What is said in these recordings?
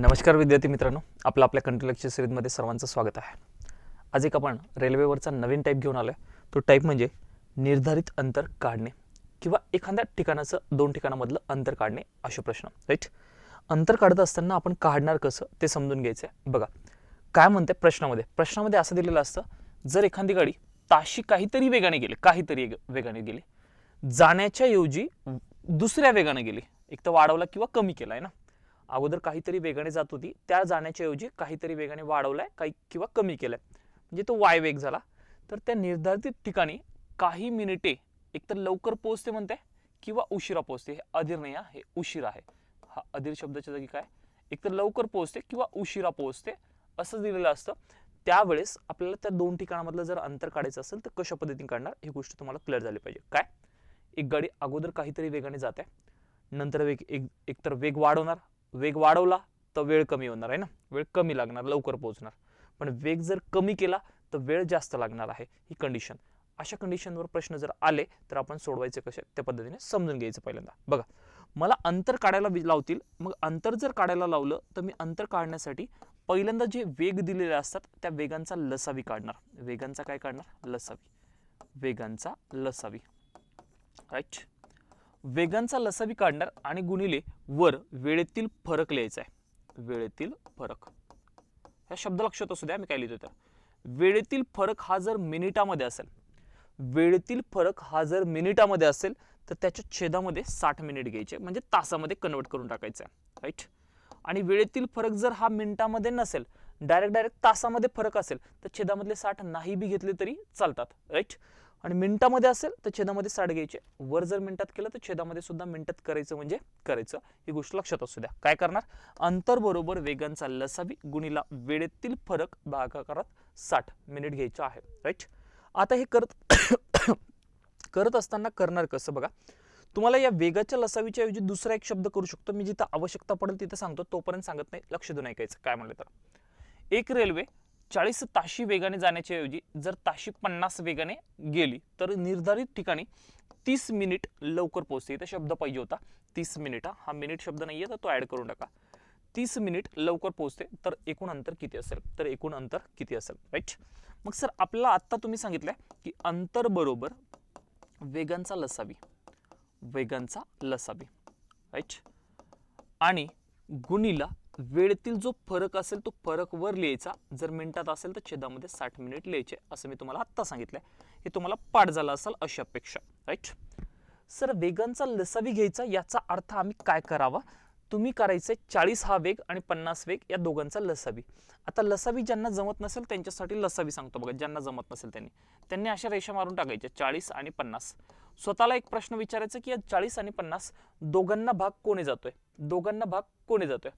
नमस्कार विद्यार्थी मित्रांनो आपलं आपल्या कंट्री लेक्चर सिरीजमध्ये सर्वांचं स्वागत आहे. आज एक आपण रेल्वेवरचा नवीन टाईप घेऊन आलो आहे तो टाईप म्हणजे निर्धारित अंतर काढणे किंवा एखाद्या ठिकाणाचं दोन ठिकाणामधलं अंतर काढणे असे प्रश्न राईट अंतर काढत असताना आपण काढणार कसं ते समजून घ्यायचं आहे बघा काय म्हणते प्रश्नामध्ये? प्रश्नामध्ये असं दिलेलं असतं जर एखादी गाडी ताशी काहीतरी वेगाने गेली काहीतरी वेगाने गेली जाण्याच्या ऐवजी दुसऱ्या वेगाने गेली एक तर वाढवला किंवा कमी केला आहे ना? अगोदर काहीतरी वेगाने जात होती. त्या जाण्याच्या ऐवजी काहीतरी वेगाने वाढवलाय काही किंवा कमी केलाय. म्हणजे तो वाय वेग झाला. तर त्या निर्धारित ठिकाणी काही मिनिटे एकतर लवकर पोहोचते म्हणते किंवा उशिरा पोहोचते. हे अधीर नाही हे उशीर आहे. हा अधीर शब्दाच्या जागी काय? एकतर लवकर पोहोचते किंवा उशिरा पोहोचते असं दिलेलं असतं. त्यावेळेस आपल्याला त्या दोन ठिकाणामधलं जर अंतर काढायचं असेल तर कशा पद्धतीने काढणार? ही गोष्ट तुम्हाला क्लिअर झाली पाहिजे. काय? एक गाडी अगोदर काहीतरी वेगाने जाते. नंतर वेग एक एकतर वेग वाढवणार. वेग वाढवला तर वेळ कमी होणार आहे ना? वेळ कमी लागणार लवकर पोहोचणार. पण वेग जर कमी केला तर वेळ जास्त लागणार आहे ही कंडिशन अशा कंडिशनवर प्रश्न जर आले तर आपण सोडवायचे कसे? त्या पद्धतीने समजून घ्यायचं पहिल्यांदा. बघा मला अंतर काढायला लावतील. मग अंतर जर काढायला लावलं तर मी अंतर काढण्यासाठी पहिल्यांदा जे वेग दिलेले असतात त्या वेगांचा लसावी काढणार. वेगांचा काय काढणार? लसावी. वेगांचा लसावी. राईट वेगांचा लसावी काढणार आणि गुणिले वर वेळेतील फरक लिहायचा आहे. वेळेतील फरक. ह्या शब्द लक्षात असू द्या मी काय लिहितो तर. वेळेतील फरक हा जर मिनिटामध्ये असेल वेळेतील फरक हा जर मिनिटामध्ये असेल तर त्याच्या छेदामध्ये साठ मिनिट घ्यायचे म्हणजे तासामध्ये कन्वर्ट करून टाकायचं आहे. राईट? आणि वेळेतील फरक जर हा मिनिटामध्ये नसेल डायरेक्ट डायरेक्ट तासामध्ये फरक असेल तर छेदामधले साठ नाही बी घेतले तरी चालतात. राईट? आणि मिनिटामध्ये असेल तर छेदामध्ये साठ घ्यायचे. वर जर मिनिटात केलं तर छेदामध्ये सुद्धा मिनिटात करायचं म्हणजे करायचं. ही गोष्ट लक्षात असू द्या. काय करणार? अंतर बरोबर वेगांचा लसावी गुणीला वेळेतील फरक भागाकारात साठ मिनिट घ्यायचं आहे. राईट आता हे करत करत असताना करणार कसं बघा? तुम्हाला या वेगाच्या लसावीच्या ऐवजी दुसरा एक शब्द करू शकतो. मी जिथं आवश्यकता पडेल तिथं सांगतो. तोपर्यंत सांगत नाही. लक्ष देऊन ऐकायचं. काय म्हणलं तर? एक रेल्वे चाळीस ताशी वेगाने जाण्याच्या ऐवजी जर ताशी पन्नास वेगाने गेली तर निर्धारित ठिकाणी तीस मिनिट लवकर पोहोचते. इथं शब्द पाहिजे होता. तीस मिनिट हा. हा मिनिट शब्द नाही आहे तर तो ऍड करून टाका. तीस मिनिट लवकर पोहोचते तर एकूण अंतर किती असेल? तर एकूण अंतर किती असेल? राईट मग सर आपला आत्ता तुम्ही सांगितलंय की अंतर बरोबर वेगांचा लसावी. वेगांचा लसावी. राईट आणि गुणीला वेळेतील जो फरक असेल तो फरक वर लिहायचा. जर मिनिटात असेल तर छेदामध्ये साठ मिनिट लिहायचे. असं मी तुम्हाला आत्ता सांगितलंय. हे तुम्हाला पाठ झाला असेल अशी अपेक्षा. राईट सर वेगांचा लसावी घ्यायचा याचा अर्थ आम्ही काय करावा? तुम्ही करायचंय चाळीस हा वेग आणि पन्नास वेग या दोघांचा लसावी. आता लसावी ज्यांना जमत नसेल त्यांच्यासाठी लसावी सांगतो बघा ज्यांना जमत नसेल त्यांनी. त्यांनी अशा रेषा मारून टाकायच्या चाळीस आणि पन्नास. स्वतःला एक प्रश्न विचारायचा की या चाळीस आणि पन्नास दोघांना भाग कोणी जातोय? दोघांना भाग कोणी जातोय?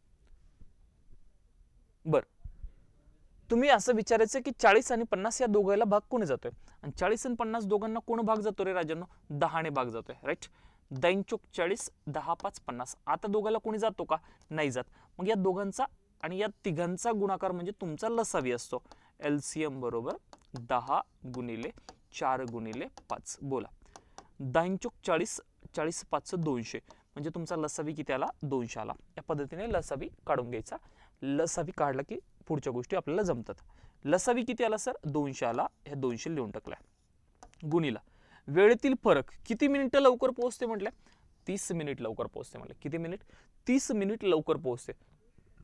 बरं. तुम्ही असं विचारायचं की चाळीस आणि पन्नास या दोघांना भाग कोणी जातोय? आणि चाळीस आणि पन्नास दोघांना कोण भाग जातो रे राजांनो? दहाने भाग जातोय राईट दैन चोक चाळीस दहा पाच पन्नास. आता दोघांना कोणी जातो का? नाही जात. मग या दोघांचा आणि या तिघांचा गुणाकार म्हणजे तुमचा लसावी असतो. एलसीएम बरोबर दहा गुणिले चार गुणिले पाच. बोला. दाइन चोक चाळीस चाळीस पाचचं दोनशे. म्हणजे तुमचा लसावी किती आला? दोनशे आला. या पद्धतीने लसावी काढून घ्यायचा. लसावी काढला की पुढच्या गोष्टी आपल्याला जमतात. लसावी किती आला सर? दोनशे आला. ह्या दोनशे लिहून टाकलाय. गुणीला. वेळेतील फरक किती मिनिटं लवकर पोहोचते म्हटलं? तीस मिनिट लवकर पोहोचते म्हटलं. किती मिनिट? तीस मिनिट लवकर पोहोचते.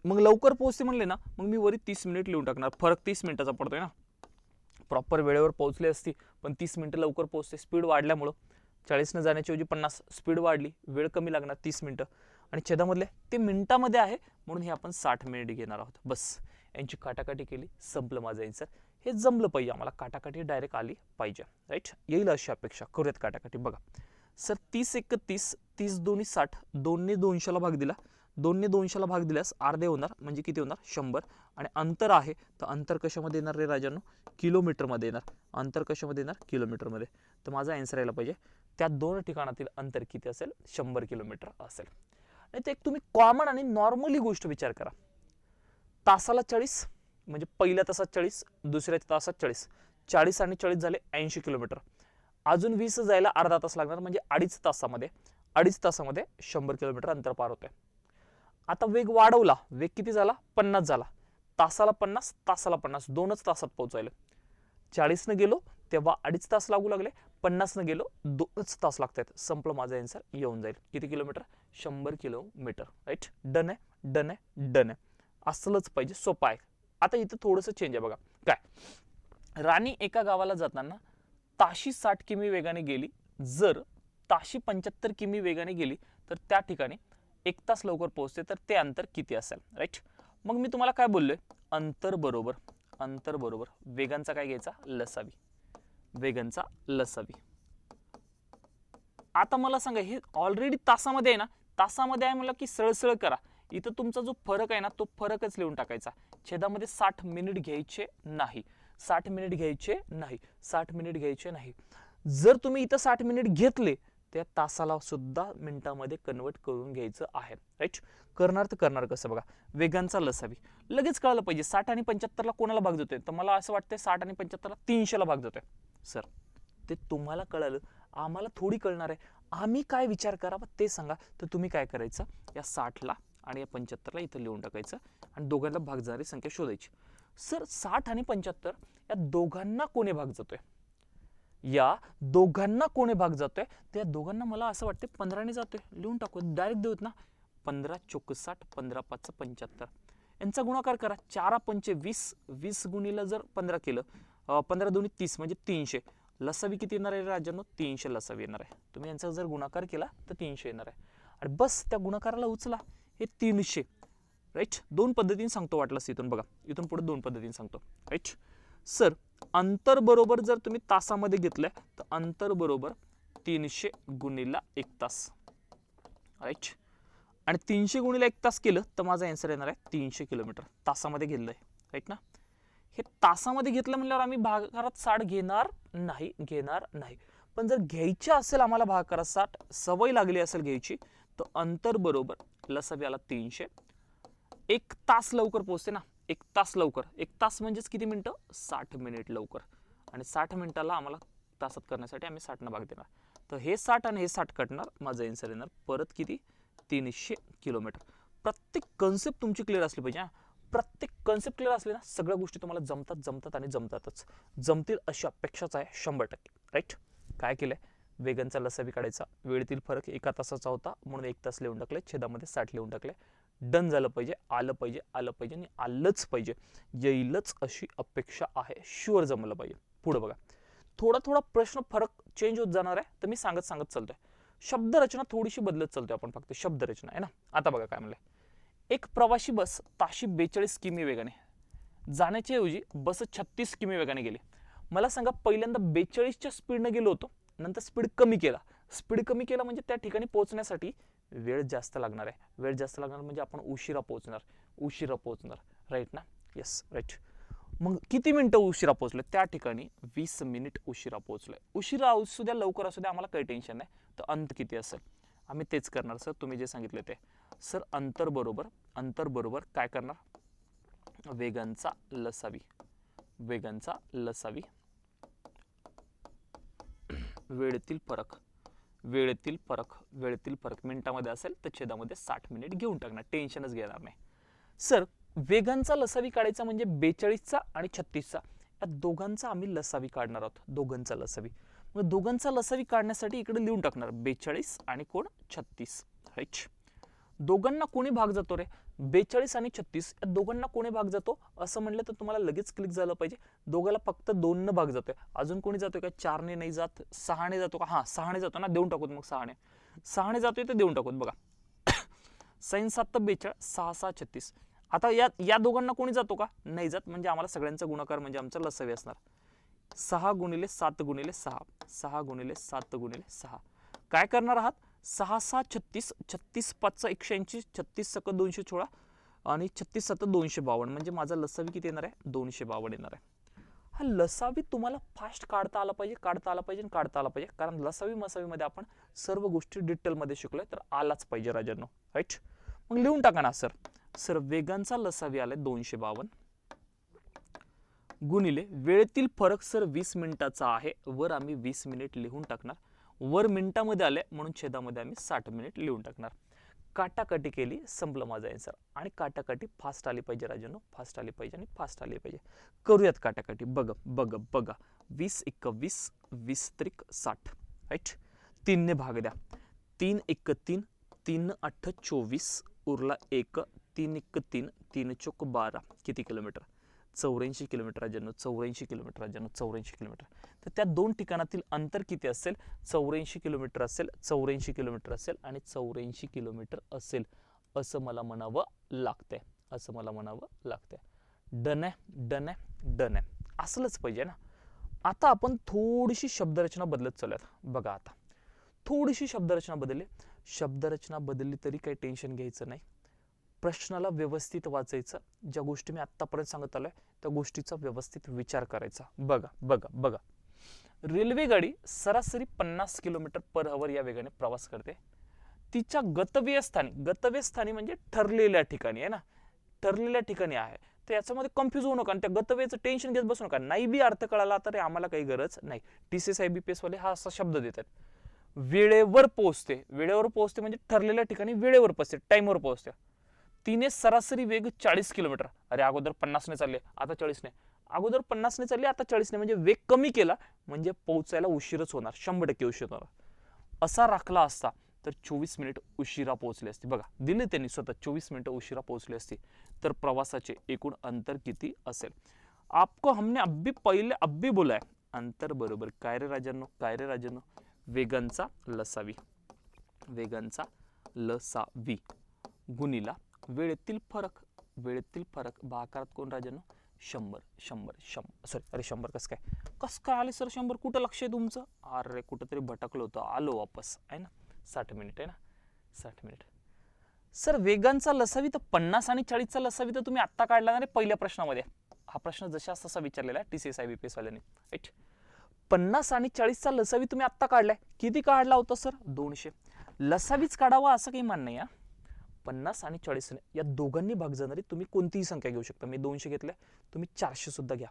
मग लवकर पोहोचते म्हणले ना मग मी वरी तीस मिनिट लिहून टाकणार. फरक तीस मिनिटाचा पडतोय ना. प्रॉपर वेळेवर पोहोचले असती पण तीस मिनिटं लवकर पोहोचते. स्पीड वाढल्यामुळं चाळीसनं जाण्याची पन्नास. स्पीड वाढली. वेळ कमी लागणार तीस मिनिटं. आणि छेदामधले ते मिनिटामध्ये आहे म्हणून हे आपण साठ मिनिट घेणार आहोत. बस यांची काटाकाटी केली संपलं माझं आन्सर हे जमलं पाहिजे आम्हाला काटाकाटी डायरेक्ट आली पाहिजे. राईट येईल अशी अपेक्षा. करूयात काटाकाटी बघा. सर तीस एकतीस तीस दोन्ही साठ दोनने दोनशेला भाग दिला. दोनने दोनशेला भाग दिल्यास अर्धे होणार म्हणजे किती होणार? शंभर. आणि अंतर आहे तर अंतर कशामध्ये येणार रे राजांनो? किलोमीटरमध्ये येणार. अंतर कशामध्ये येणार? किलोमीटरमध्ये. तर माझा आन्सर यायला पाहिजे. त्या दोन ठिकाणातील अंतर किती असेल? शंभर किलोमीटर असेल. नाही ते एक तुम्ही कॉमन आणि नॉर्मली गोष्ट विचार करा. तासाला चाळीस म्हणजे पहिल्या तासात चाळीस दुसऱ्या तासात चाळीस. चाळीस आणि चाळीस झाले ऐंशी किलोमीटर. अजून वीस जायला अर्धा तास लागणार म्हणजे अडीच तासामध्ये अडीच तासामध्ये शंभर किलोमीटर अंतर पार होते आता वेग वाढवला वेग किती झाला? पन्नास झाला. तासाला पन्नास तासाला पन्नास दोनच तासात पोहोचायला. चाळीसनं गेलो तेव्हा अडीच तास लागू लागले. पन्नासनं गेलो दोनच तास लागतात संपलं माझा आन्सर येऊन जाईल. किती किलोमीटर? शंभर किलोमीटर. राईट डन आहे डन आहे डन आहे. असलंच पाहिजे सोपं आहे. आता इथं थोडंसं चेंज आहे बघा. काय? राणी एका गावाला जाताना ताशी साठ किमी वेगाने गेली. जर ताशी पंच्याहत्तर किमी वेगाने गेली तर त्या ठिकाणी एक तास लवकर पोहोचते तर ते अंतर किती असेल? राईट मग मी तुम्हाला काय बोललोय? अंतर बरोबर अंतर बरोबर. वेगांचा काय घ्यायचा? लसावी. वेगांचा लसावी. आता मला सांगा हे ऑलरेडी तासामध्ये आहे ना तासामध्ये आहे म्हणलं की सळसळ करा. इथं तुमचा जो फरक आहे ना तो फरकच लिहून टाकायचा. छेदामध्ये साठ मिनिट घ्यायचे नाही. साठ मिनिट घ्यायचे नाही. साठ मिनिट घ्यायचे नाही. जर तुम्ही इथं साठ मिनिट घेतले त्या तासाला सुद्धा मिनिटामध्ये कन्वर्ट करून घ्यायचं आहे. राईट करणार तर करणार कसं बघा? वेगांचा लसावी. लगेच कळलं पाहिजे साठ आणि पंच्याहत्तरला कोणाला भाग देतोय? तर मला असं वाटतंय साठ आणि पंच्याहत्तरला तीनशेला भाग देतोय. सर ते तुम्हाला कळालं आम्हाला थोडी कळणार आहे. आम्ही काय विचार करावा ते सांगा. तर तुम्ही काय करायचं? या साठला आणि या पंच्याहत्तरला इथं लिहून टाकायचं आणि दोघांना भाग जाणारी संख्या शोधायची. सर साठ आणि पंच्याहत्तर या दोघांना कोणी भाग जातोय? या दोघांना कोणी भाग जातोय? त्या दोघांना मला असं वाटतं पंधराने जातोय. लिहून टाकू डायरेक्ट देऊत ना. पंधरा चोकसाठ पंधरा पाच पंच्याहत्तर. यांचा गुणाकार करा. चारा पंचे वीस. वीस गुणीला जर पंधरा केलं पंधरा दोन्ही तीस म्हणजे तीनशे. लसावी किती येणार आहे राजांनो तीनशे लसावी येणार आहे. तुम्ही यांचा जर गुणाकार केला तर तीनशे येणार आहे. आणि बस त्या गुणाकाराला उचला. हे तीनशे. राईट दोन पद्धतीने सांगतो वाटलंस इथून बघा. इथून पुढे दोन पद्धतीने सांगतो. राईट सर अंतर बरोबर जर तुम्ही तासामध्ये घेतलं तर अंतर बरोबर तीनशे गुणिला एक तास. राईट आणि तीनशे गुणिला एक तास केलं तर माझा आन्सर येणार आहे तीनशे किलोमीटर. तासामध्ये घेतलंय. राईट ना? हे तासामध्ये घेतलं म्हणल्यावर आम्ही भागाकारात साठ घेणार नाही घेणार नाही. पण जर घ्यायची असेल आम्हाला भागाकारात साठ सवय लागली असेल घ्यायची तर अंतर बरोबर लसावी आला तीनशे. एक तास लवकर पोहोचते ना एक तास लवकर. एक तास म्हणजेच किती मिनटं? साठ मिनिट लवकर. आणि साठ मिनिटाला आम्हाला तासात करण्यासाठी आम्ही साठनं भाग देणार. तर हे साठ आणि हे साठ कटणार माझं एन्सर येणार परत किती? तीनशे किलोमीटर. प्रत्येक कन्सेप्ट तुमची क्लिअर असली पाहिजे हां. प्रत्येक कन्सेप्ट क्लिअर असले ना सगळ्या गोष्टी तुम्हाला जमतात जमतात आणि जमतातच. जमतील अशी अपेक्षाच आहे शंभर टक्के. राईट काय केलं आहे वेगनचा लसावी काढायचा वेळेतील फरक एका तासाचा होता म्हणून एक तास लिहून टाकले छेदामध्ये साठ लिहून टाकले. डन झालं पाहिजे आलं पाहिजे आलं पाहिजे आणि आलंच पाहिजे. येईलच अशी अपेक्षा आहे. शुअर जमलं पाहिजे. पुढं बघा. थोडा थोडा प्रश्न फरक चेंज होत जाणार आहे तर मी सांगत सांगत चालतोय. शब्दरचना थोडीशी बदलत चालतोय आपण फक्त. शब्दरचना आहे ना? आता बघा काय म्हणलं एक प्रवासी बस ताशी बेचाळीस किमी वेगाने. जाण्याच्या ऐवजी बस छत्तीस किमी वेगाने गेली. मला सांगा पहिल्यांदा बेचाळीसच्या स्पीडनं गेलो होतो नंतर स्पीड कमी केला. स्पीड कमी केला म्हणजे त्या ठिकाणी पोहोचण्यासाठी वेळ जास्त लागणार आहे. वेळ जास्त लागणार म्हणजे आपण उशिरा पोहोचणार. उशिरा पोहोचणार. राईट ना? येस राईट मग किती मिनटं उशिरा पोहोचले? त्या ठिकाणी वीस मिनिट उशिरा पोहोचलोय उशिरा असू द्या लवकर असू द्या आम्हाला काही टेन्शन नाही. तर अंत किती असेल? आम्ही तेच करणार सर तुम्ही जे सांगितलं ते. सर अंतर बरोबर अंतर बरोबर काय करणार? वेगांचा लसावी. वेगांचा लसावी. वेळेतील फरक वेळेतील फरक वेळेतील फरक मिनिटामध्ये असेल तर छेदामध्ये साठ मिनिट घेऊन टाकणार. टेन्शनच घेणार नाही. सर वेगांचा लसावी काढायचा म्हणजे बेचाळीसचा आणि छत्तीसचा. या दोघांचा आम्ही लसावी काढणार आहोत. दोघांचा लसावी. मग दोघांचा लसावी काढण्यासाठी इकडे लिहून टाकणार. बेचाळीस आणि कोण? छत्तीस. राईट दोघांना कोणी भाग जातो रे? बेचाळीस आणि छत्तीस या दोघांना कोणी भाग जातो? असं म्हणलं तर तुम्हाला लगेच क्लिक झालं पाहिजे. दोघाला फक्त दोननं भाग जातोय. अजून कोणी जातोय का? चारने नाही जात सहाने जातो का? हां सहाने जातो ना? देऊन टाकूत मग सहाने. सहाने जातोय तर देऊन टाकूत बघा. सैन सात तर बेचाळीस सहा सहा छत्तीस. आता या या दोघांना कोणी जातो का? नाही जात म्हणजे आम्हाला सगळ्यांचा गुणाकार म्हणजे आमचा लसवे असणार. सहा गुणिले सात गुणिले सहा. सहा गुणिले सात गुणिले सहा. काय करणार आहात? सहा सहा छत्तीस छत्तीस पाचचा एकशे ऐंशी छत्तीस सक दोनशे सोळा आणि छत्तीस सत दोनशे बावन्न. म्हणजे माझा लसावी किती येणार आहे? दोनशे बावन्न येणार आहे. हा लसावी तुम्हाला फास्ट काढता आला पाहिजे काढता आला पाहिजे आणि काढता आला पाहिजे. कारण लसावी मसावीमध्ये आपण सर्व गोष्टी डिटेलमध्ये शिकलोय तर आलाच पाहिजे राजांनो. राईट मग लिहून टाका ना सर सर वेगांचा लसावी आलाय दोनशे बावन्न. गुणिले वेळेतील फरक सर वीस मिनिटाचा आहे. वर आम्ही वीस मिनिट लिहून टाकणार. वर मिनिटामध्ये आले म्हणून छेदामध्ये आम्ही साठ मिनिट लिहून टाकणार. काटाकाटी केली संपलं माझं आन्सर आणि काटाकाटी फास्ट आली पाहिजे राजांनो फास्ट आली पाहिजे आणि फास्ट आली पाहिजे. करूयात काटाकाटी बघ बघ बघा. वीस एक वीस वीस त्रिक साठ. राईट तीनने भाग द्या. तीन एक तीन. तीन अठ्ठ चोवीस. उरला एक. तीन एक तीन. तीन चोक बारा. किती किलोमीटर? चौऱ्याऐंशी किलोमीटर राजांनो चौऱ्याऐंशी किलोमीटर राजांनो चौऱ्याऐंशी किलोमीटर. तर त्या दोन ठिकाणातील अंतर किती असेल? चौऱ्याऐंशी किलोमीटर असेल चौऱ्याऐंशी किलोमीटर असेल आणि चौऱ्याऐंशी किलोमीटर असेल असं मला म्हणावं लागतंय. असं मला म्हणावं लागतंय. डन आहे डन आहे डन आहे. असलंच पाहिजे ना. आता आपण थोडीशी शब्दरचना बदलत चालूयात. बघा आता. थोडीशी शब्दरचना बदलली. शब्दरचना बदलली तरी काही टेन्शन घ्यायचं नाही. प्रश्नाला व्यवस्थित वाचायचं. ज्या गोष्टी मी आत्तापर्यंत सांगत आलोय त्या गोष्टीचा व्यवस्थित विचार करायचा. बघा बघा बघा. रेल्वे गाडी सरासरी पन्नास किलोमीटर पर आवर या वेगाने प्रवास करते. तिच्या गतव्यस्थानी गतव्यस्थानी म्हणजे ठरलेल्या ठिकाणी आहे ना? ठरलेल्या ठिकाणी आहे. तर याच्यामध्ये कन्फ्यूज होऊ नका आणि त्या गतव्याचं टेन्शन घेत बसू नका. नाही बी अर्थ कळाला तर आम्हाला काही गरज नाही. T C S I B P एसवाले हा असा शब्द देतात. वेळेवर पोहोचते. वेळेवर पोहोचते म्हणजे ठरलेल्या ठिकाणी वेळेवर पोहोचते टाईमवर पोहोचते. तिने सरासरी वेग चाळीस किलोमीटर. अरे अगोदर पन्नासने चालले आता चाळीसने. अगोदर पन्नासने चालले आता चाळीसने. म्हणजे वेग कमी केला म्हणजे पोहोचायला उशीरच होणार शंभर टक्के उशीर होणार. असा राखला असता तर चोवीस मिनिट उशिरा पोहोचली असती. बघा दिले त्यांनी स्वतः चोवीस मिनिटं उशिरा पोहोचली असती. तर प्रवासाचे एकूण अंतर किती असेल? आपको हमने अब्बी पहिले अब्बी बोलाय अंतर बरोबर. काय रे राजांनो? काय रे राजांनो? वेगांचा लसावी. वेगांचा लसावी. गुणीला वेळेतील फरक वेळेतील फरक भाकारात कोण राजांनो शंभर शंभर शंभर सॉरी अरे शंभर कसं काय? कसं काय आले सर शंभर? कुठं लक्ष आहे तुमचं? अरे कुठंतरी भटकलं होतं. आलो वापस. आहे ना? साठ मिनिट आहे ना? साठ मिनिट सर वेगांचा लसावी तर पन्नास आणि चाळीसचा लसावी तर तुम्ही आत्ता काढला ना रे पहिल्या प्रश्नामध्ये. हा प्रश्न जशा तसा विचारलेला आहे T C S I B P एसवाल्यांनी right पन्नास आणि चाळीसचा लसावी तुम्ही आत्ता काढलाय. किती काढला होता सर दोनशे. लसावीच काढावा असं काही मान नाही पन्नास आणि चाळीसने या दोघांनी भाग जाणारी तुम्ही कोणतीही संख्या घेऊ शकता. मी दोनशे घेतल्या तुम्ही चारशे सुद्धा घ्या.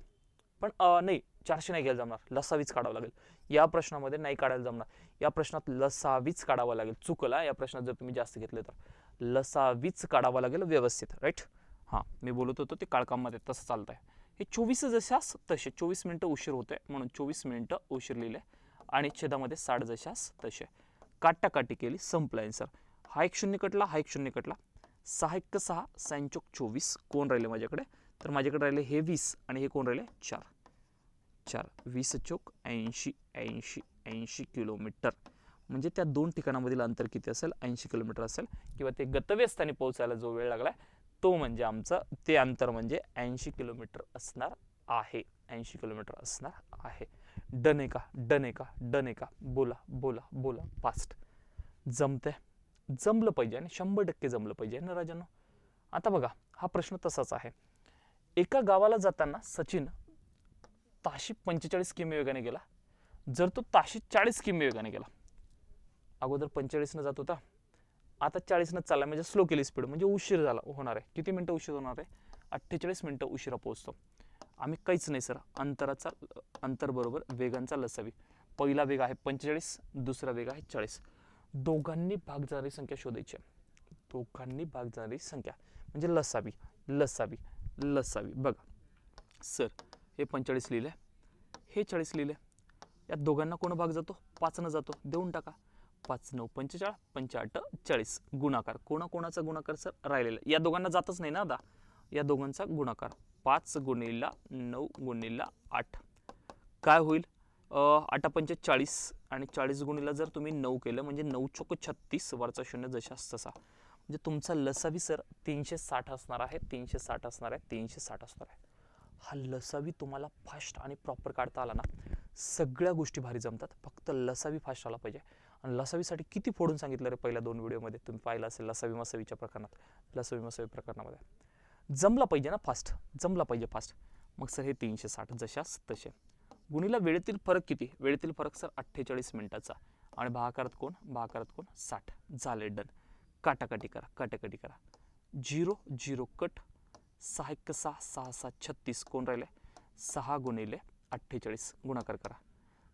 पण नाही चारशे नाही घ्यायला जमणार. लसावीच काढावं लागेल. या प्रश्नामध्ये नाही काढायला जमणार. या प्रश्नात लसावीच काढावा लागेल. चुकला या प्रश्नात जर तुम्ही जास्त घेतले तर. लसावीच काढावा लागेल व्यवस्थित राईट? हां मी बोलत होतो ते काळकामध्ये तसं चालतं आहे हे चोवीस जशास तसे. चोवीस मिनटं उशीर होते म्हणून चोवीस मिनटं उशीर लिहिले. आणि छेदामध्ये साठ जशास तसे. काटाकाटी केली संपला आन्सर हा एक शून्य कटला हा एक शून्य कटला सहा एक सहा सॅनचोक चोवीस कोण राहिले माझ्याकडे? तर माझ्याकडे राहिले हे वीस आणि हे कोण राहिले? चार. चार. वीस चौक ऐंशी ऐंशी ऐंशी किलोमीटर. म्हणजे त्या दोन ठिकाणामधील अंतर किती असेल? ऐंशी किलोमीटर असेल. किंवा ते गतव्यस्थानी पोहोचायला जो वेळ लागला तो म्हणजे आमचं ते अंतर म्हणजे ऐंशी किलोमीटर असणार आहे. ऐंशी किलोमीटर असणार आहे. डन आहे का डन आहे का डन आहे का बोला बोला बोला. फास्ट जमतंय? जमलं पाहिजे आणि शंभर टक्के जमलं पाहिजे. ना राजांनो? आता बघा हा प्रश्न तसाच आहे. एका गावाला जाताना सचिन ताशी पंचेचाळीस किमी वेगाने गेला. जर तो ताशी चाळीस किमी वेगाने गेला. अगोदर पंचेचाळीसनं जात होता. आता चाळीसनं चालला म्हणजे स्लो केली स्पीड म्हणजे उशीर झाला होणार आहे. किती मिनटं उशीर होणार आहे? अठ्ठेचाळीस मिनटं उशिरा पोहोचतो. आम्ही काहीच नाही सर. अंतराचा अंतर बरोबर वेगांचा लसावी. पहिला वेग आहे पंचेचाळीस दुसरा वेग आहे चाळीस. दोघांनी भाग जाणारी संख्या शोधायची आहे. दोघांनी भाग जाणारी संख्या म्हणजे लसावी लसावी लसावी. बघा सर हे पंचेचाळीस लिहिलं हे चाळीस लिहिले या दोघांना कोण भाग जातो? पाचनं जातो. देऊन टाका. पाच नऊ पंचेचाळ पंचाट चाळीस. गुणाकार. कोणाकोणाचा गुणाकार सर? राहिलेला. या दोघांना जातच नाही ना आता? या दोघांचा गुणाकार. पाच गुणिला नऊ गुणिला आठ. काय होईल? आठ पंच चाळीस आणि चाळीस गुणीला जर तुम्ही नऊ केलं म्हणजे नऊ चोक छत्तीस वरचा शून्य जशास तसा. म्हणजे तुमचा लसावी सर तीनशे साठ असणार आहे तीनशे साठ असणार आहे तीनशे साठ असणार आहे. हा लसावी तुम्हाला फास्ट आणि प्रॉपर काढता आला ना सगळ्या गोष्टी भारी जमतात. फक्त लसावी फास्ट आला पाहिजे. आणि लसावीसाठी किती फोडून सांगितलं रे पहिल्या दोन व्हिडिओमध्ये? तुम्ही पाहिलं असेल लसावी मसावीच्या प्रकरणात लसावी मसावी प्रकरणामध्ये. जमला पाहिजे ना फास्ट जमला पाहिजे फास्ट. मग सर हे तीनशे साठ जशास तसे. गुणीला वेळेतील फरक किती? वेळेतील फरक सर अठ्ठेचाळीस मिनिटाचा. आणि भाकारात कोण? भाकारात कोण? साठ. झाले डन. काटाकाटी करा. काटाकाटी करा. Zero zero cut. सहा एक सहा सहा सहा छत्तीस. कोण राहिले? सहा गुणिले अठ्ठेचाळीस. गुणाकार करा.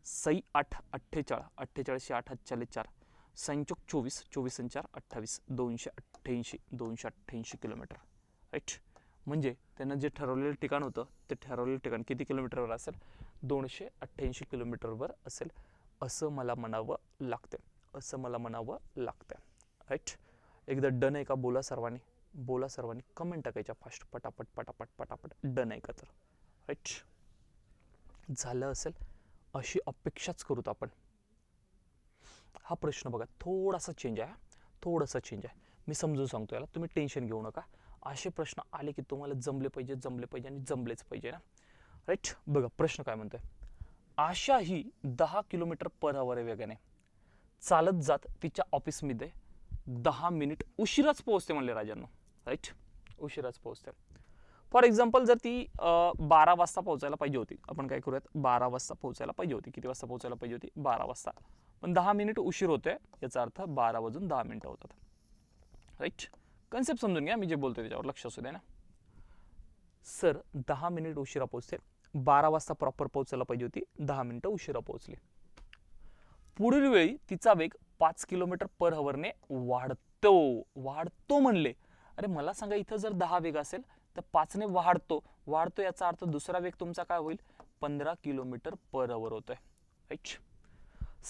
सई आठ अठ्ठेचाळ. अठ्ठेचाळीसशे आठ चाळीस चार. संचोक चोवीस चोवीस चार अठ्ठावीस. दोनशे अठ्ठ्याऐंशी दोनशे अठ्ठ्याऐंशी किलोमीटर. राईट म्हणजे त्यांना जे ठरवलेलं ठिकाण होतं ते ठरवलेलं ठिकाण किती किलोमीटरवर असेल? दोनशे अठ्ठ्याऐंशी किलोमीटरवर असेल असं मला म्हणावं लागते असं मला म्हणावं लागतं राईट एकदा डन आहे का बोला सर्वांनी. बोला सर्वांनी. कमेंट टाकायच्या फास्ट पटापट पटापट पटापट. डन आहे का तर. राईट झालं असेल अशी अपेक्षाच करूत आपण. हा प्रश्न बघा थोडासा चेंज आहे थोडासा चेंज आहे. मी समजून सांगतो याला तुम्ही टेन्शन घेऊ नका. असे प्रश्न आले की तुम्हाला जमले पाहिजे जमले पाहिजे आणि जमलेच पाहिजे ना. राईट बघा प्रश्न काय म्हणतोय? आशा ही दहा किलोमीटर पर आवर वेगाने. चालत जात तिच्या ऑफिसमध्ये दहा मिनिट उशिराच पोहोचते म्हणले राजांनो. राईट उशिराच पोहोचते. फॉर एक्झाम्पल जर ती बारा वाजता पोहोचायला पाहिजे होती आपण काय करूयात? बारा वाजता पोहोचायला पाहिजे होती. किती वाजता पोहोचायला पाहिजे होती? बारा वाजता. पण दहा मिनिट उशीर होतोय याचा अर्थ बारा वाजून दहा मिनिटं होतात. राईट कन्सेप्ट समजून घ्या मी जे बोलतोय त्याच्यावर लक्ष असू द्या ना. सर दहा मिनिट उशिरा पोहोचते. बारा वाजता प्रॉपर पोहोचायला पाहिजे होती. दहा मिनिटं उशिरा पोहोचली. पुढील वेळी तिचा वेग पाच किलोमीटर पर हवरने वाढतो. वाढतो म्हणले. अरे मला सांगा इथं जर दहा वेग असेल तर पाचने वाढतो. वाढतो याचा अर्थ दुसरा वेग तुमचा काय होईल? पंधरा किलोमीटर पर हवर होतोय. राईट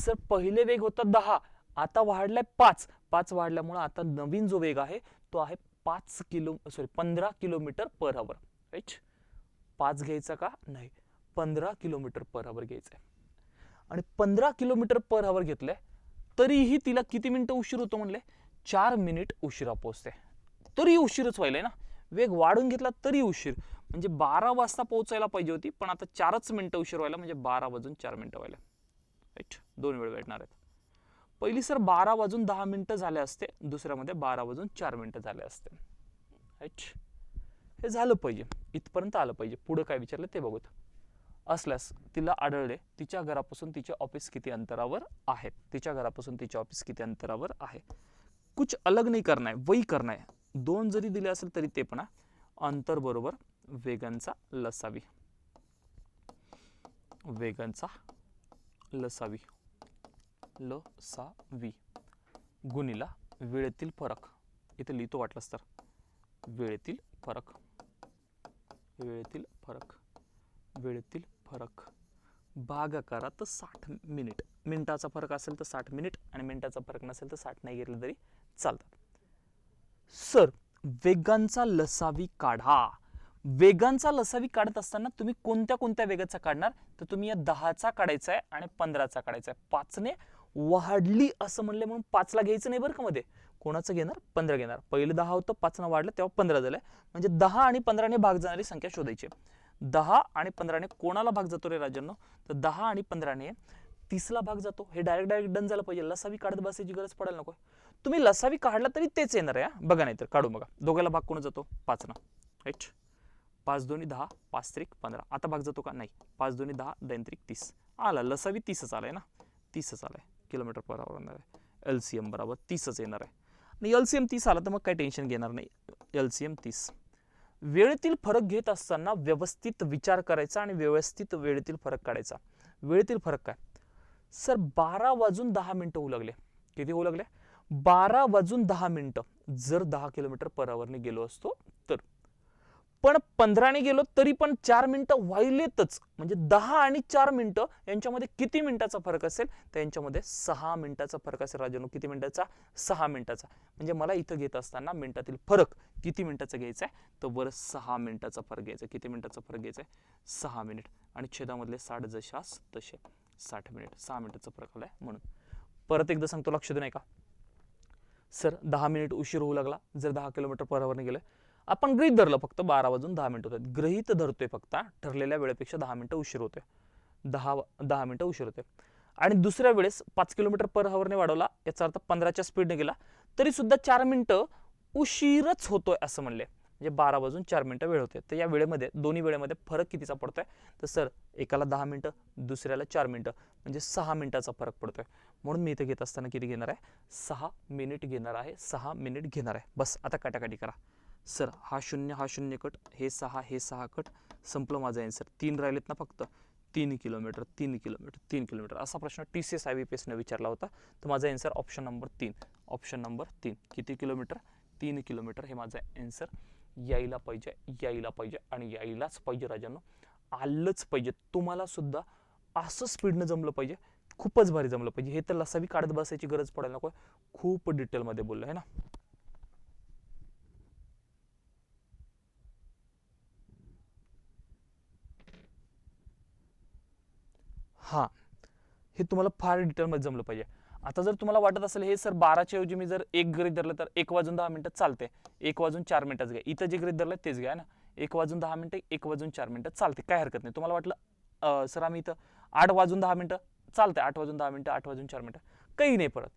सर पहिले वेग होता दहा आता वाढलाय पाच. पाच वाढल्यामुळे आता नवीन जो वेग आहे तो आहे पाच किलो सॉरी पंधरा किलोमीटर पर हवर राईट पाच घ्यायचा का? नाही. पंधरा किलोमीटर पर आवर घ्यायचं आहे आणि पंधरा किलोमीटर पर आवर घेतलंय तरीही तिला किती मिनिटं उशीर होतो म्हणले? चार मिनिट उशिरा पोहोचते. तरी उशीरच व्हायला ना? वेग वाढून घेतला तरी उशीर. म्हणजे बारा वाजता पोहोचायला पाहिजे होती पण आता चारच मिनटं उशीर व्हायला म्हणजे बारा वाजून चार मिनिटं व्हायला. राईट दोन वेळ भेटणार आहेत. पहिली सर बारा वाजून दहा मिनटं झाले असते दुसऱ्यामध्ये बारा वाजून चार मिनिटं झाले असते. राईट हे झालं पाहिजे. इथपर्यंत आलं पाहिजे. पुढं काय विचारलं ते बघूत. असल्यास तिला आढळले तिच्या घरापासून तिचे ऑफिस किती अंतरावर आहे? तिच्या घरापासून तिचे ऑफिस किती अंतरावर आहे? कुछ अलग नाही करणार आहे वही करणार आहे दोन जरी दिले असेल तरी ते पण अंतर बरोबर वेगांचा लसावी. वेगांचा लसावी. लसावी. गुणीला वेळेतील फरक. इथे लिहितो वाटलंच तर. वेळेतील फरक. वेळेतील फरक. वेळेतील फरक. भागाकारात साठ मिनिट. मिनिटाचा फरक असेल तर साठ मिनिट आणि मिनिटाचा फरक नसेल तर साठ नाही घेतलं तरी चालतात सर वेगांचा लसावी काढा. वेगांचा लसावी काढत असताना तुम्ही कोणत्या कोणत्या वेगाचा काढणार? तर तुम्ही या दहाचा काढायचा आहे आणि पंधराचा काढायचा आहे पाचने वाढली असं म्हणले म्हणून पाचला घ्यायचं नाही बरं का मध्ये? कोणाचं घेणार? पंधरा घेणार. पहिलं दहा होतं पाचनं वाढलं तेव्हा पंधरा झालं म्हणजे दहा आणि पंधराने भाग जाणारी संख्या शोधायची दहा आणि पंधराने कोणाला भाग जातो रे राजांनो? तर दहा आणि पंधराने तीसला भाग जातो. हे डायरेक्ट डायरेक्ट डन झालं पाहिजे. लसावी काढत बसायची गरज पडायला नको. तुम्ही लसावी काढला तरी तेच येणार आहे बघा नाही तर काढू बघा. दोघाला भाग कोण जातो? पाचनं. राईट पाच दोन्ही दहा पाच त्रिक पंधरा. आता भाग जातो का? नाही. पाच दोन्ही दहा दोन त्रिक तीस. आला. लसावी तीसच आलाय ना? तीसच आलाय. किलोमीटर पर आवर येणार आहे. एल सी एम बरोबर तीसच येणार आहे. नाही एल सी एम तीस आला तर मग काही टेन्शन घेणार नाही. एल सी एम तीस. वेळेतील फरक घेत असताना व्यवस्थित विचार करायचा आणि व्यवस्थित वेळेतील फरक काढायचा. वेळेतील फरक काय? सर बारा वाजून दहा मिनटं होऊ लागले. किती होऊ लागले? बारा वाजून दहा मिनटं. जर दहा किलोमीटर पर आवरने गेलो असतो पण पंधराने गेलो तरी पण चार मिनिटं व्हायलेतच म्हणजे दहा आणि चार मिनिटं यांच्यामध्ये किती मिनिटाचा फरक असेल? तर यांच्यामध्ये सहा मिनिटाचा फरक असेल राजानो. किती मिनिटाचा? सहा मिनिटाचा. म्हणजे मला इथं घेत असताना मिनिटातील फरक किती मिनिटाचा घ्यायचा आहे? तर बरं सहा मिनिटाचा फरक घ्यायचा किती मिनिटाचा फरक घ्यायचा आहे? सहा मिनिट. आणि छेदामधले साठ जशास तसे. साठ मिनिट. सहा मिनिटाचा फरक आलाय म्हणून. परत एकदा सांगतो लक्ष देऊ नाही का? सर दहा मिनिट उशीर होऊ लागला. जर दहा किलोमीटर पर आवरने गेलं आपण गृहित धरलं फक्त बारा वाजून दहा मिनिटं होतात गृहित धरतोय फक्त ठरलेल्या वेळेपेक्षा दहा मिनिटं उशीर होतोय. दहा दहा मिनिटं उशीर होते आणि दुसऱ्या वेळेस पाच किलोमीटर पर हवरने वाढवला याचा अर्थ पंधराच्या स्पीडने गेला तरी सुद्धा चार मिनिटं उशीरच होतोय असं म्हणले. म्हणजे बारा वाजून चार मिनिटं वेळ होते तर या वेळेमध्ये दोन्ही वेळेमध्ये फरक कितीचा पडतोय? तर सर एकाला दहा मिनिटं दुसऱ्याला चार मिनिटं म्हणजे सहा मिनिटाचा फरक पडतोय. म्हणून मी इथे घेत असताना किती घेणार आहे? सहा मिनिट घेणार आहे सहा मिनिट घेणार आहे. बस आता काटाकाटी करा. सर हा शून्य हा शून्य कट हे सहा हे सहा कट संपलं माझं आन्सर तीन राहिलेत ना फक्त. तीन किलोमीटर तीन किलोमीटर तीन किलोमीटर असा प्रश्न T C S I B P एसनं विचारला होता. तर माझा आन्सर ऑप्शन नंबर तीन. ऑप्शन नंबर तीन. किती किलोमीटर तीन किलोमीटर हे माझं आन्सर यायला पाहिजे यायला पाहिजे आणि यायलाच पाहिजे राजांनो. आलंच पाहिजे. तुम्हालासुद्धा असं स्पीडनं जमलं पाहिजे. खूपच भारी जमलं पाहिजे. हे तर लसावी काढत बसायची गरज पडायला नको. खूप डिटेलमध्ये बोललं आहे ना? हां हे तुम्हाला फार डिटेलमध्ये जमलं पाहिजे. आता जर तुम्हाला वाटत असेल हे सर बाराच्या ऐवजी मी जर एक गरीत धरलं तर एक वाजून दहा मिनटं चालते. एक वाजून चार मिनिटच घ्या. इथं जे गरीत धरलं तेच घ्या ना? एक वाजून दहा मिनटं एक वाजून चार मिनटं चालते. काय हरकत नाही. तुम्हाला वाटलं सर आम्ही इथं आठ वाजून दहा मिनटं चालते. आठ वाजून दहा मिनटं आठ वाजून चार मिनटं. काही नाही परत.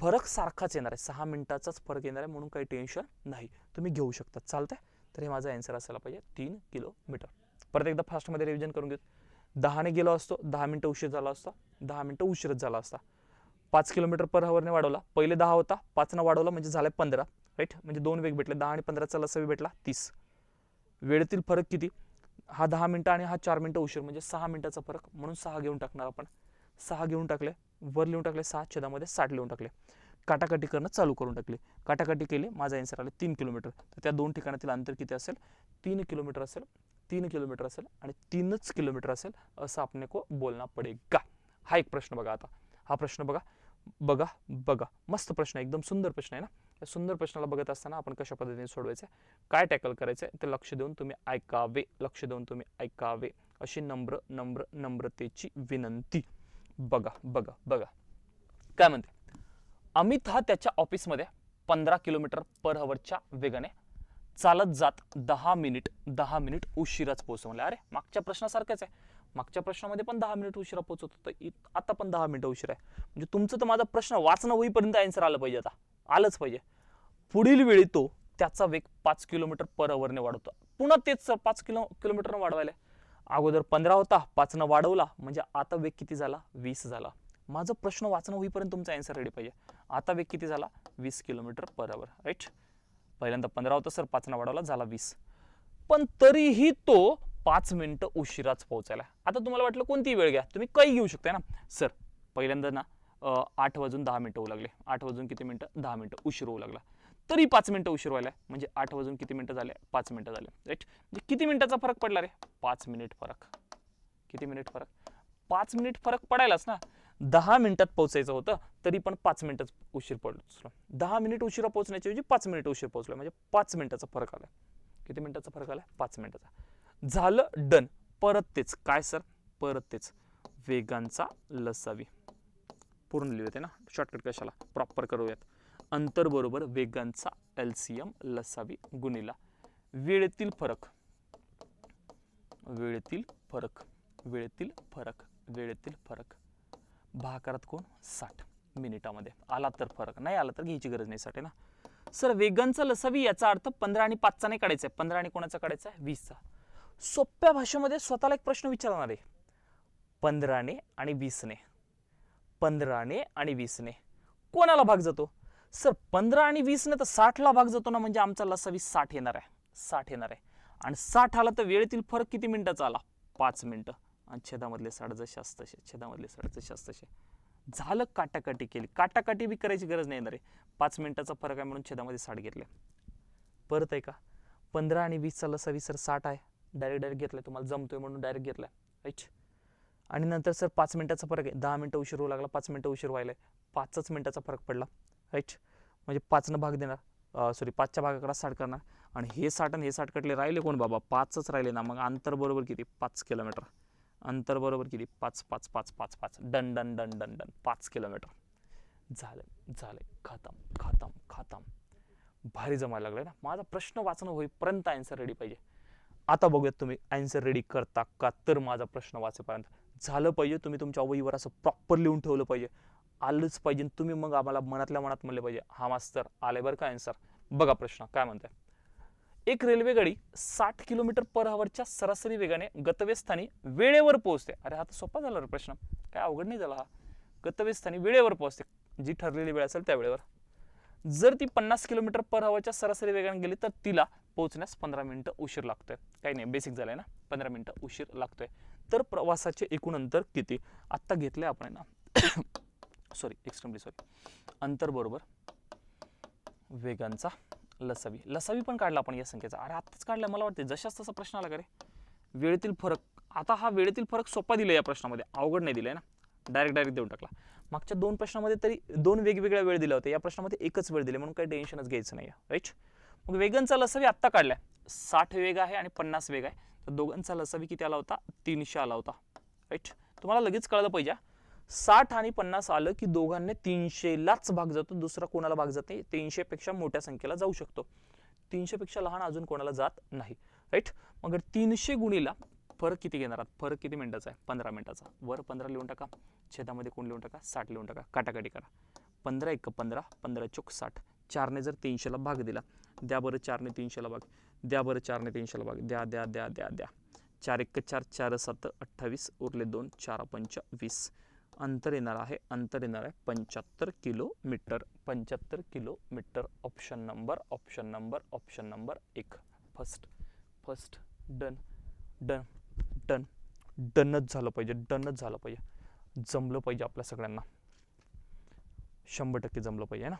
फरक सारखाच येणार आहे. सहा मिनटाचाच फरक येणार आहे म्हणून काही टेन्शन नाही. तुम्ही घेऊ शकता. चालतंय? तर हे माझा आन्सर असायला पाहिजे. तीन किलोमीटर. परत एकदा फास्टमध्ये रिव्हिजन करून घेऊ. दहाने गेलो असतो दहा मिनटं उशीर झाला असता दहा मिनटं उशीरच झाला असता. पाच किलोमीटर पर हवरने वाढवला. पहिले दहा होता पाचनं वाढवला म्हणजे झालं पंधरा राईट म्हणजे दोन वेग भेटले दहा आणि पंधराचा लसावी भेटला तीस. वेळेतील फरक किती? हा दहा मिनटं आणि हा चार मिनटं उशीर म्हणजे सहा मिनटाचा फरक. म्हणून सहा घेऊन टाकणार आपण. सहा घेऊन टाकले वर लिहून टाकले सहा छेदामध्ये साठ लिहून टाकले. काटाकाटी करणं चालू करून टाकले. काटाकाटी केली माझा आन्सर आले तीन किलोमीटर. तर त्या दोन ठिकाणातील अंतर किती असेल? तीन किलोमीटर असेल. तीन किलोमीटर असेल आणि तीनच किलोमीटर असेल असं आपने को बोलना पडेगा. हा एक प्रश्न बघा आता. हा प्रश्न बघा. बघा बघा. मस्त प्रश्न आहे. एकदम सुंदर प्रश्न आहे ना? या सुंदर प्रश्नाला बघत असताना आपण कशा पद्धतीने सोडवायचं आहे? काय टॅकल करायचं आहे? ते लक्ष देऊन तुम्ही ऐकावे. लक्ष देऊन तुम्ही ऐकावे. अशी नम्र नम्र नम्रतेची विनंती. बघा बघा बघा. काय म्हणते? अमित हा त्याच्या ऑफिसमध्ये पंधरा किलोमीटर पर हवरच्या वेगाने चालत जात दहा मिनिट दहा मिनिट उशिराच पोहोचतो अरे मागच्या प्रश्नासारखंच आहे. मागच्या प्रश्नामध्ये पण दहा मिनिट उशिरा पोहोचत होतं. आता पण दहा मिनिटं उशिरा आहे. म्हणजे तुमचं तर माझा प्रश्न वाचणं होईपर्यंत आन्सर आलं पाहिजे आता. आलंच पाहिजे. पुढील वेळी तो त्याचा वेग पाच किलोमीटर पर अवरने वाढवतो. पुन्हा तेच सर पाच किलो किलोमीटरनं वाढवायला अगोदर पंधरा होता पाचनं वाढवला. म्हणजे आता वेग किती झाला? वीस झाला. माझं प्रश्न वाचणं होईपर्यंत तुमचा आन्सर रेडी पाहिजे. आता वेग किती झाला? वीस किलोमीटर पर अवर राईट पहिल्यांदा पंधरा होता सर. पाचनं वाढवला झाला वीस. पण तरीही तो पाच मिनटं उशिराच पोहोचायला. आता तुम्हाला वाटलं कोणती वेळ घ्या. तुम्ही काही घेऊ शकताय ना? सर पहिल्यांदा ना आठ वाजून दहा मिनटं होऊ लागले. आठ वाजून किती मिनटं? दहा मिनटं. उशीर होऊ लागला. तरी पाच मिनटं उशीर व्हायला. म्हणजे आठ वाजून किती मिनटं झाले? पाच मिनटं झाले. राईट म्हणजे किती मिनिटाचा फरक पडला रे? पाच मिनिट फरक. किती मिनिट फरक? पाच मिनिट फरक पडायलाच ना. दहा मिनिटात पोहोचायचं होतं तरी पण पाच मिनिटच उशीर पोहोचलो दहा मिनिट उशिरा पोहोचण्याच्या ऐवजी पाच मिनिट उशीर पोहोचलो म्हणजे पाच मिनिटाचा फरक आला किती मिनिटाचा फरक आला पाच मिनिटाचा. झालं डन. परत तेच. काय सर? परत तेच. वेगांचा लसावी. पूर्ण लिहूयात ना? शॉर्टकट कशाला? प्रॉपर करूयात. अंतर बरोबर वेगांचा एलसीएम एम लसावी गुणिला. वेळेतील फरक. वेळेतील फरक. वेळेतील फरक. वेळेतील फरक. भाकारात कोण? साठ मिनिटामध्ये. आला तर फरक. नाही आला तर घ्यायची गरज नाही साठी ना? सर वेगनचा लसावी याचा अर्थ पंधरा आणि पाचचा नाही काढायचा आहे. पंधरा आणि कोणाचा काढायचा आहे? वीसचा. सोप्या भाषेमध्ये स्वतःला एक प्रश्न विचारणार आहे. पंधराने आणि वीसने. पंधराने आणि वीसने. कोणाला भाग जातो? सर पंधरा आणि वीसने तर साठला भाग जातो ना म्हणजे आमचा लसावी साठ येणार आहे. साठ येणार आहे. आणि साठ आला तर वेळेतील फरक किती मिनिटाचा आला? पाच मिनटं. आणि छेदामधले साठ जसे असत छेदामधले साठ जसे झालं काटाकाटी केली. काटाकाटी बी करायची गरज नाही येणार आहे. पाच मिनिटाचा फरक आहे म्हणून छेदामध्ये साठ घेतले. परत आहे का? पंधरा आणि वीसचा लसावी सर साठ आहे. डायरेक्ट डायरेक्ट घेतलाय. तुम्हाला जमतोय म्हणून डायरेक्ट घेतलाय. ऐच आणि नंतर सर पाच मिनिटाचा फरक आहे. दहा मिनटं उशीर होऊ लागला पाच मिनटं उशीर व्हायला आहे पाचच मिनिटाचा फरक पडला. राईट म्हणजे पाचनं भाग देणार. सॉरी पाचच्या भागाकडे साठ करणार. आणि हे साठ आणि हे साठ कटले राहिले कोण बाबा? पाचच राहिले ना. मग अंतर बरोबर किती? पाच किलोमीटर. अंतर बरोबर किती? पाच पाच पाच पाच पाच. Done done done done done. पाच किलोमीटर. झालं झालं. खतम खतम खतम. भारी जमायला लागलं ना. माझा प्रश्न वाचणं होईपर्यंत आन्सर रेडी पाहिजे. आता बघूयात तुम्ही आन्सर रेडी करता का? तर माझा प्रश्न वाचेपर्यंत. झालं पाहिजे तुम्ही तुमच्या वहीवर असं प्रॉपर लिहून ठेवलं पाहिजे. आलंच पाहिजे आणि तुम्ही मग आम्हाला मनातल्या मनात म्हणले पाहिजे हा मास्तर आले बरं का आन्सर बघा प्रश्न काय म्हणताय? एक रेल्वेगाडी साठ किलोमीटर पर आवरच्या सरासरी वेगाने गतव्यस्थानी वेळेवर पोहोचते. अरे हा तर सोपा झाला रे प्रश्न. काय अवघड नाही झाला हा. गतव्यस्थानी वेळेवर पोहोचते. जी ठरलेली वेळ असेल त्या वेळेवर जर ती पन्नास किलोमीटर पर आवरच्या सरासरी वेगाने गेली तर तिला पोहोचण्यास पंधरा मिनटं उशीर लागतोय. काही नाही बेसिक झालंय ना? पंधरा मिनटं उशीर लागतोय. तर प्रवासाचे एकूण अंतर किती? आत्ता घेतलं आहे आपण आहे ना. सॉरी एक्स्ट्रीमली सॉरी अंतर बरोबर. वेगांचा लसावी. लसावी पण काढला आपण या संख्येचा. अरे आत्ताच काढला मला वाटते जशाच तसा प्रश्न आला का रे? वेळेतील फरक. आता हा वेळेतील फरक सोपा दिला या प्रश्नामध्ये. अवघड नाही दिलाय ना? डायरेक्ट डायरेक्ट देऊन टाकला. मागच्या दोन प्रश्नामध्ये तरी दोन वेगवेगळ्या वेळ दिल्या होत्या. या प्रश्नामध्ये एकच वेळ दिली. म्हणून काही टेन्शनच घ्यायचं नाही आहे राईट मग वेगांचा लसावी आत्ता काढलाय. साठ वेग आहे आणि पन्नास वेग आहे. तर दोघांचा लसावी किती आला होता? तीनशे आला होता. राईट तुम्हाला लगेच कळलं पाहिजे साठ आणि पन्नास आलं की दोघांनी तीनशेलाच भाग जातो दुसरा कोणाला भाग जात नाही? तीनशेपेक्षा मोठ्या संख्येला जाऊ शकतो. तीनशेपेक्षा लहान अजून कोणाला जात नाही. राईट मग तीनशे गुणीला फरक किती घेणार आहात? फरक किती मिनिटाचा आहे? पंधरा मिनिटाचा. वर पंधरा लिहून टाका. छेदामध्ये कोण लिहून टाका? साठ लिहून टाका. काटाकाटी करा. पंधरा एक पंधरा. पंधरा चोक साठ. चारने जर तीनशेला भाग दिला द्या बरं चारने तीनशेला भाग. द्या बरं चारने तीनशेला भाग. द्या द्या द्या द्या द्या. चार एक चार. चार सात अठ्ठावीस. उरले दोन. चार पंच वीस. अंतर येणार आहे अंतर येणार आहे पंच्याहत्तर किलोमीटर पंच्याहत्तर kilometre option number option number option number एक. First first done done done डनच झालं पाहिजे डनच झालं पाहिजे. जमलं पाहिजे आपल्या सगळ्यांना. शंभर टक्के जमलं पाहिजे ना?